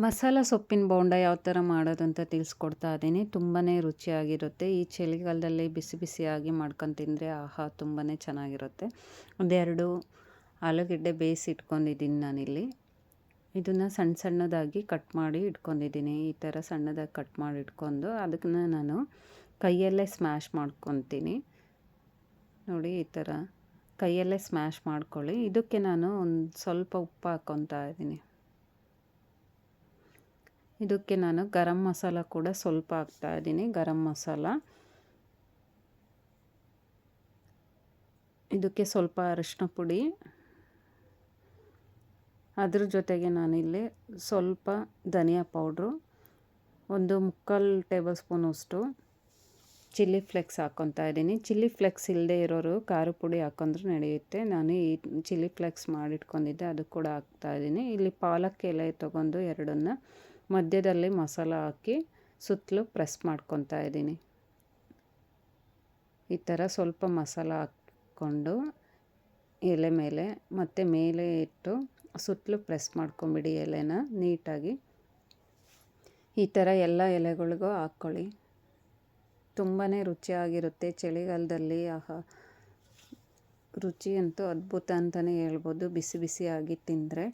ಮಸಾಲ ಸೊಪ್ಪಿನ ಬೋಂಡ ಯಾವ ಥರ ಮಾಡೋದು ಅಂತ ತಿಳಿಸ್ಕೊಡ್ತಾ ಇದ್ದೀನಿ ತುಂಬಾ ರುಚಿಯಾಗಿರುತ್ತೆ. ಈ ಚಳಿಗಾಲದಲ್ಲಿ ಬಿಸಿ ಬಿಸಿಯಾಗಿ ಮಾಡ್ಕೊಂಡು ತಿಂದರೆ ಆಹಾ ತುಂಬಾ ಚೆನ್ನಾಗಿರುತ್ತೆ. ಒಂದೆರಡು ಆಲೂಗಡ್ಡೆ ಬೇಯಿಸಿ ಇಟ್ಕೊಂಡಿದ್ದೀನಿ ನಾನಿಲ್ಲಿ. ಇದನ್ನು ಸಣ್ಣ ಸಣ್ಣದಾಗಿ ಕಟ್ ಮಾಡಿ ಇಟ್ಕೊಂಡಿದ್ದೀನಿ ಈ ಥರ ಸಣ್ಣದಾಗಿ ಕಟ್ ಮಾಡಿ ಇಟ್ಕೊಂಡು ಅದಕ್ಕನ್ನ ನಾನು ಕೈಯಲ್ಲೇ ಸ್ಮ್ಯಾಶ್ ಮಾಡ್ಕೊತೀನಿ. ನೋಡಿ, ಈ ಥರ ಕೈಯಲ್ಲೇ ಸ್ಮ್ಯಾಶ್ ಮಾಡ್ಕೊಳ್ಳಿ. ಇದಕ್ಕೆ ನಾನು ಒಂದು ಸ್ವಲ್ಪ ಉಪ್ಪು ಹಾಕ್ಕೊತಾ ಇದ್ದೀನಿ ಇದಕ್ಕೆ ನಾನು ಗರಂ ಮಸಾಲ ಕೂಡ ಸ್ವಲ್ಪ ಹಾಕ್ತಾ ಇದ್ದೀನಿ, ಗರಂ ಮಸಾಲ. ಇದಕ್ಕೆ ಸ್ವಲ್ಪ ಅರಿಶಿನ ಪುಡಿ. ಅದ್ರ ಜೊತೆಗೆ ನಾನಿಲ್ಲಿ ಸ್ವಲ್ಪ ಧನಿಯಾ ಪೌಡ್ರು, ಒಂದು ಮುಕ್ಕಾಲು ಟೇಬಲ್ ಸ್ಪೂನಷ್ಟು ಚಿಲ್ಲಿ ಫ್ಲೆಕ್ಸ್ ಹಾಕ್ಕೊತಾ ಇದ್ದೀನಿ. ಚಿಲ್ಲಿ ಫ್ಲೆಕ್ಸ್ ಇಲ್ಲದೆ ಇರೋರು ಖಾರ ಪುಡಿ ಹಾಕೊಂಡ್ರೂ ನಡೆಯುತ್ತೆ. ನಾನು ಈ ಚಿಲ್ಲಿ ಫ್ಲೆಕ್ಸ್ ಮಾಡಿಟ್ಕೊಂಡಿದ್ದೆ, ಅದು ಕೂಡ ಹಾಕ್ತಾಯಿದ್ದೀನಿ ಇಲ್ಲಿ ಪಾಲಕ್ ಎಲೆ ತೊಗೊಂಡು ಎರಡನ್ನು ಮಧ್ಯದಲ್ಲಿ ಮಸಾಲ ಹಾಕಿ ಸುತ್ತಲೂ ಪ್ರೆಸ್ ಮಾಡ್ಕೊತಾ ಇದ್ದೀನಿ. ಈ ಥರ ಸ್ವಲ್ಪ ಮಸಾಲ ಹಾಕ್ಕೊಂಡು ಎಲೆ ಮೇಲೆ ಮತ್ತು ಮೇಲೆ ಇಟ್ಟು ಸುತ್ತಲೂ ಪ್ರೆಸ್ ಮಾಡ್ಕೊಂಬಿಡಿ ಎಲೆನ ನೀಟಾಗಿ. ಈ ಥರ ಎಲ್ಲ ಎಲೆಗಳಿಗೂ ಹಾಕ್ಕೊಳ್ಳಿ. ತುಂಬಾ ರುಚಿಯಾಗಿರುತ್ತೆ ಚಳಿಗಾಲದಲ್ಲಿ. ಆಹಾ ರುಚಿ ಅಂತೂ ಅದ್ಭುತ ಅಂತಲೇ ಹೇಳ್ಬೋದು. ಬಿಸಿ ಬಿಸಿಯಾಗಿ ತಿಂದರೆ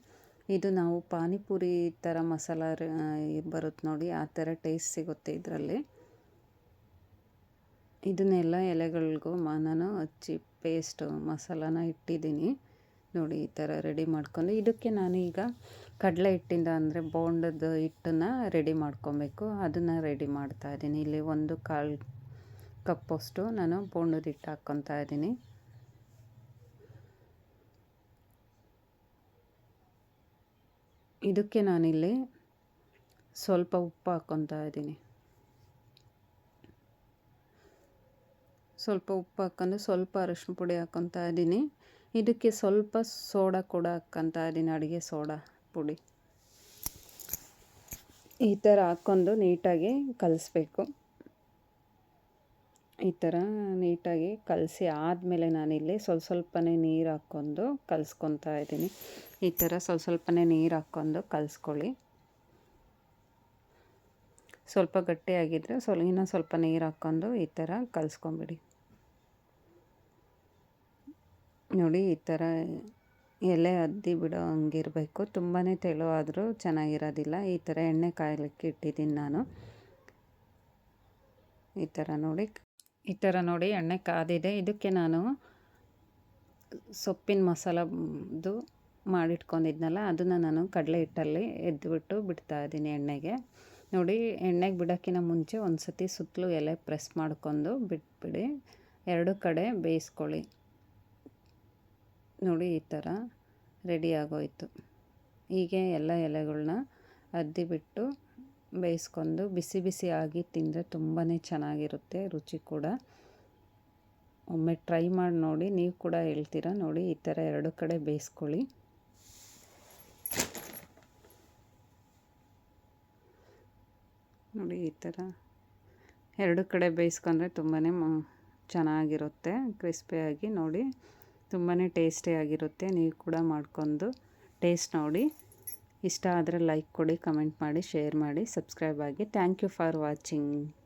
ಇದು ನಾವು ಪಾನಿಪುರಿ ಥರ ಮಸಾಲ ಬರುತ್ತೆ ನೋಡಿ, ಆ ಥರ ಟೇಸ್ಟ್ ಸಿಗುತ್ತೆ ಇದರಲ್ಲಿ. ಇದನ್ನೆಲ್ಲ ಎಲೆಗಳಿಗೂ ನಾನು ಹಚ್ಚಿ ಪೇಸ್ಟು ಮಸಾಲಾನ ಇಟ್ಟಿದ್ದೀನಿ. ನೋಡಿ, ಈ ಥರ ರೆಡಿ ಮಾಡ್ಕೊಂಡು, ಇದಕ್ಕೆ ನಾನು ಈಗ ಕಡಲೆ ಹಿಟ್ಟಿಂದ ಅಂದರೆ ಬೋಂಡದ ಹಿಟ್ಟನ್ನು ರೆಡಿ ಮಾಡ್ಕೊಬೇಕು. ಅದನ್ನು ರೆಡಿ ಮಾಡ್ತಾ ಇದ್ದೀನಿ. ಇಲ್ಲಿ ಒಂದು ಕಾಲು ಕಪ್ಪಷ್ಟು ನಾನು ಬೋಂಡದ ಹಿಟ್ಟು ಹಾಕ್ಕೊತಾ ಇದ್ದೀನಿ. ಇದಕ್ಕೆ ನಾನಿಲ್ಲಿ ಸ್ವಲ್ಪ ಉಪ್ಪು ಹಾಕ್ಕೊತಾ ಇದ್ದೀನಿ. ಸ್ವಲ್ಪ ಉಪ್ಪು ಹಾಕ್ಕೊಂಡು ಸ್ವಲ್ಪ ಅರಶಿನ ಪುಡಿ ಹಾಕ್ಕೊತಾ ಇದ್ದೀನಿ. ಇದಕ್ಕೆ ಸ್ವಲ್ಪ ಸೋಡಾ ಕೂಡ ಹಾಕ್ಕೊತಾ ಇದ್ದೀನಿ, ಅಡುಗೆ ಸೋಡಾ ಪುಡಿ. ಈ ಥರ ಹಾಕ್ಕೊಂಡು ನೀಟಾಗಿ ಕಲಿಸ್ಬೇಕು. ಈ ಥರ ನೀಟಾಗಿ ಕಲಸಿ ಆದಮೇಲೆ ನಾನಿಲ್ಲಿ ಸ್ವಲ್ಪ ಸ್ವಲ್ಪನೇ ನೀರು ಹಾಕ್ಕೊಂಡು ಕಲಿಸ್ಕೊತಾ ಇದ್ದೀನಿ. ಈ ಥರ ಸ್ವಲ್ಪ ಸ್ವಲ್ಪನೇ ನೀರು ಹಾಕ್ಕೊಂಡು ಕಲಿಸ್ಕೊಳ್ಳಿ. ಸ್ವಲ್ಪ ಗಟ್ಟಿಯಾಗಿದ್ದರೆ ಸ್ವಲ್ಪ ಇನ್ನೂ ಸ್ವಲ್ಪ ನೀರು ಹಾಕ್ಕೊಂಡು ಈ ಥರ ಕಲಿಸ್ಕೊಂಬಿಡಿ. ನೋಡಿ, ಈ ಥರ ಎಲೆ ಅದ್ದಿ ಬಿಡೋ ಹಂಗಿರಬೇಕು. ತುಂಬಾ ತೆಳುವಾದರೂ ಚೆನ್ನಾಗಿರೋದಿಲ್ಲ. ಈ ಥರ ಎಣ್ಣೆ ಕಾಯಲಿಕ್ಕೆ ಇಟ್ಟಿದ್ದೀನಿ ನಾನು. ಈ ಥರ ನೋಡಿ ಈ ಥರ ನೋಡಿ ಎಣ್ಣೆ ಕಾದಿದೆ. ಇದಕ್ಕೆ ನಾನು ಸೊಪ್ಪಿನ ಮಸಾಲದ್ದು ಮಾಡಿಟ್ಕೊಂಡಿದ್ನಲ್ಲ, ಅದನ್ನು ನಾನು ಕಡಲೆ ಹಿಟ್ಟಲ್ಲಿ ಎದ್ದುಬಿಟ್ಟು ಬಿಡ್ತಾ ಇದ್ದೀನಿ ಎಣ್ಣೆಗೆ. ನೋಡಿ, ಎಣ್ಣೆಗೆ ಬಿಡೋಕ್ಕಿಂತ ಮುಂಚೆ ಒಂದು ಸತಿ ಸುತ್ತಲೂ ಎಲೆ ಪ್ರೆಸ್ ಮಾಡ್ಕೊಂಡು ಬಿಟ್ಬಿಡಿ. ಎರಡು ಕಡೆ ಬೇಯಿಸ್ಕೊಳ್ಳಿ. ನೋಡಿ, ಈ ಥರ ರೆಡಿ ಆಗೋಯಿತು. ಹೀಗೆ ಎಲ್ಲ ಎಲೆಗಳನ್ನ ಅದ್ದಿಬಿಟ್ಟು ಬೇಯಿಸ್ಕೊಂಡು ಬಿಸಿ ಬಿಸಿ ಆಗಿ ತಿಂದರೆ ತುಂಬಾ ಚೆನ್ನಾಗಿರುತ್ತೆ, ರುಚಿ ಕೂಡ. ಒಮ್ಮೆ ಟ್ರೈ ಮಾಡಿ ನೋಡಿ, ನೀವು ಕೂಡ ಹೇಳ್ತೀರಾ ನೋಡಿ, ಈ ಥರ ಎರಡು ಕಡೆ ಬೇಯಿಸ್ಕೊಳ್ಳಿ. ನೋಡಿ, ಈ ಥರ ಎರಡು ಕಡೆ ಬೇಯಿಸ್ಕೊಂಡ್ರೆ ತುಂಬಾ ಚೆನ್ನಾಗಿರುತ್ತೆ, ಕ್ರಿಸ್ಪಿಯಾಗಿ ನೋಡಿ. ತುಂಬಾ ಟೇಸ್ಟಿಯಾಗಿರುತ್ತೆ, ನೀವು ಕೂಡ ಮಾಡ್ಕೊಂಡು ಟೇಸ್ಟ್ ನೋಡಿ. ಇಷ್ಟ ಆದರೆ ಲೈಕ್ ಕೊಡಿ ಕಮೆಂಟ್ ಮಾಡಿ ಶೇರ್ ಮಾಡಿ ಸಬ್ಸ್ಕ್ರೈಬ್ ಆಗಿ. Thank you for watching